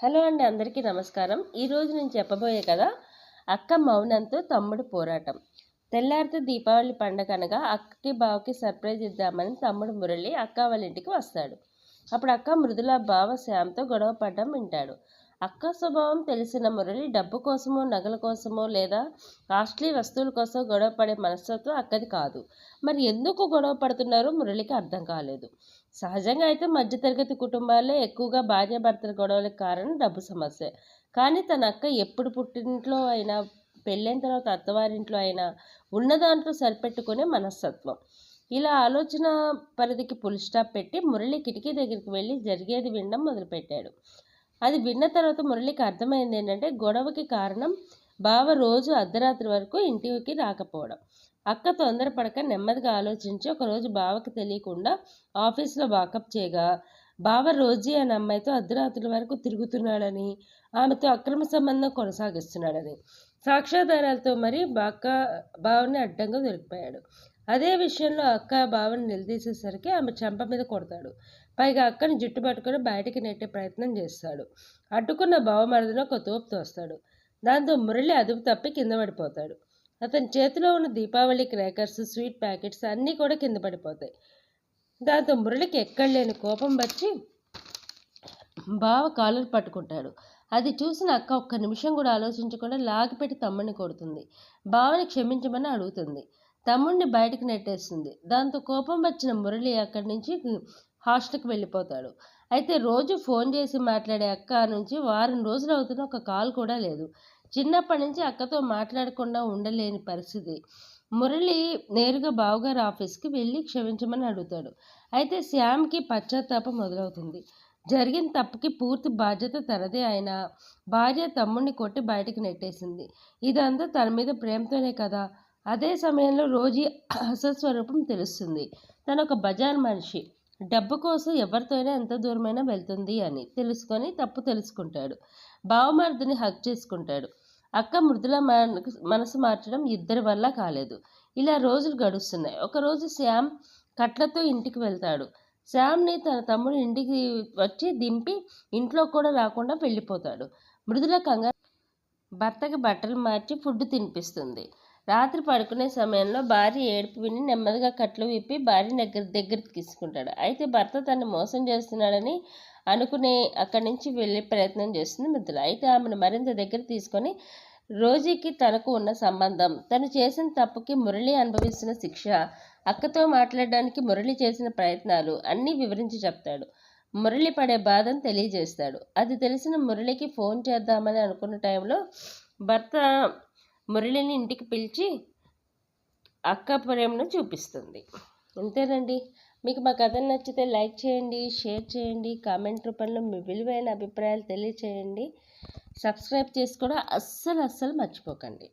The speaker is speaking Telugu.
హలో అండి అందరికీ నమస్కారం. ఈరోజు నేను చెప్పబోయే కదా అక్క మౌనంతో తమ్ముడు పోరాటం. తెల్లారితే దీపావళి పండగ అనగా అక్కకి బావకి సర్ప్రైజ్ ఇద్దామని తమ్ముడు మురళి అక్క వాళ్ళ ఇంటికి వస్తాడు. అప్పుడు అక్క మృదుల బావ శ్యామ్తో గొడవ పడ్డం వింటాడు. అక్క స్వభావం తెలిసిన మురళి డబ్బు కోసమో నగల కోసమో లేదా కాస్ట్లీ వస్తువుల కోసం గొడవ పడే మనస్తత్వం అక్కది కాదు. మరి ఎందుకు గొడవ పడుతున్నారో మురళికి అర్థం కాలేదు. సహజంగా అయితే మధ్యతరగతి కుటుంబాలే ఎక్కువగా భార్యాభర్తల గొడవలకు కారణం డబ్బు సమస్య. కానీ తన అక్క ఎప్పుడు పుట్టింట్లో అయినా పెళ్ళైన తర్వాత అత్తవారింట్లో అయినా ఉన్న దాంట్లో సరిపెట్టుకునే మనస్తత్వం. ఇలా ఆలోచన పరిధికి పుల్ స్టాప్ పెట్టి మురళి కిటికీ దగ్గరికి వెళ్ళి జరిగేది వినడం మొదలుపెట్టాడు. అది విన్న తర్వాత మురళికి అర్థమైంది ఏంటంటే గొడవకి కారణం బావ రోజు అర్ధరాత్రి వరకు ఇంటికి రాకపోవడం. అక్క తొందరపడక నెమ్మదిగా ఆలోచించి ఒకరోజు బావకి తెలియకుండా ఆఫీస్లో వాకప్ చేయగా బావ రోజీ అనే అమ్మాయితో అర్ధరాత్రుల వరకు తిరుగుతున్నాడని ఆమెతో అక్రమ సంబంధం కొనసాగిస్తున్నాడని సాక్ష్యాధారాలతో మరి బాక్క బావని అడ్డంగా దొరికిపోయాడు. అదే విషయంలో అక్క బావని నిలదీసేసరికి ఆమె చెంప మీద కొడతాడు. పైగా అక్కని జుట్టు పట్టుకొని బయటికి నెట్టే ప్రయత్నం చేస్తాడు. అడ్డుకున్న బావమరదిని ఒక తోపు తోస్తాడు. దాంతో మురళి అదుపు తప్పి కింద పడిపోతాడు. అతని చేతిలో ఉన్న దీపావళి క్రాకర్స్ స్వీట్ ప్యాకెట్స్ అన్నీ కూడా కింద పడిపోతాయి. దాంతో మురళికి ఎక్కడలేని కోపం వచ్చి బావ కాలర్ పట్టుకుంటాడు. అది చూసిన అక్క ఒక్క నిమిషం కూడా ఆలోచించకుండా లాగిపెట్టి తమ్ముడిని కొడుతుంది. బావని క్షమించమని అడుగుతుంది. తమ్ముడిని బయటకు నెట్టేస్తుంది. దాంతో కోపం వచ్చిన మురళి అక్కడి నుంచి హాస్టల్కి వెళ్ళిపోతాడు. అయితే రోజు ఫోన్ చేసి మాట్లాడే అక్క నుంచి వారం రోజులు అవుతున్న ఒక కాల్ కూడా లేదు. చిన్నప్పటి నుంచి అక్కతో మాట్లాడకుండా ఉండలేని పరిస్థితి. మురళి నేరుగా బావగారు ఆఫీస్కి వెళ్ళి క్షమించమని అడుగుతాడు. అయితే శ్యామ్కి పశ్చాత్తాపం మొదలవుతుంది. జరిగిన తప్పుకి పూర్తి బాధ్యత తనదే అయినా భార్య తమ్ముడిని కొట్టి బయటకు నెట్టేసింది. ఇదంతా తన మీద ప్రేమతోనే కదా? అదే సమయంలో రోజీ అసస్వరూపం స్వరూపం తెలుస్తుంది. తను ఒక బజార్ మనిషి. డబ్బు కోసం ఎవరితోనే ఎంత దూరమైనా వెళ్తుంది అని తెలుసుకొని తప్పు తెలుసుకుంటాడు. బావమర్దిని హక్ చేసుకుంటాడు. అక్క మృదుల మనసు మార్చడం ఇద్దరి వల్ల కాలేదు. ఇలా రోజులు గడుస్తున్నాయి. ఒకరోజు శ్యామ్ కట్లతో ఇంటికి వెళ్తాడు. శ్యామ్ని తన తమ్ముడు ఇంటికి వచ్చి దింపి ఇంట్లో కూడా రాకుండా వెళ్ళిపోతాడు. మృదుల కంగారు భర్తకి బట్టలు మార్చి ఫుడ్ తినిపిస్తుంది. రాత్రి పడుకునే సమయంలో భార్య ఏడుపు విని నెమ్మదిగా కట్లు విప్పి భార్య దగ్గర దగ్గరికి తీసుకుంటాడు. అయితే భర్త తను మోసం చేస్తున్నాడని అనుకునే అక్కడి నుంచి వెళ్ళే ప్రయత్నం చేస్తుంది మిత్రులు అయితే ఆమెను మరింత దగ్గర తీసుకొని రోజీకి తనకు ఉన్న సంబంధం తను చేసిన తప్పుకి మురళి అనుభవిస్తున్న శిక్ష అక్కతో మాట్లాడడానికి మురళి చేసిన ప్రయత్నాలు అన్నీ వివరించి చెప్తాడు. మురళి పడే బాధను తెలియజేస్తాడు. అది తెలిసిన మురళికి ఫోన్ చేద్దామని అనుకున్న టైంలో భర్త మురళిని ఇంటికి పిలిచి అక్క ప్రేమను చూపిస్తుంది. అంతేనండి మీకు మా కథ నచ్చితే లైక్ చేయండి షేర్ చేయండి కామెంట్ రూపంలో మీ విలువైన అభిప్రాయాలు తెలియచేయండి. సబ్స్క్రైబ్ చేసి కూడా అస్సలు అస్సలు మర్చిపోకండి.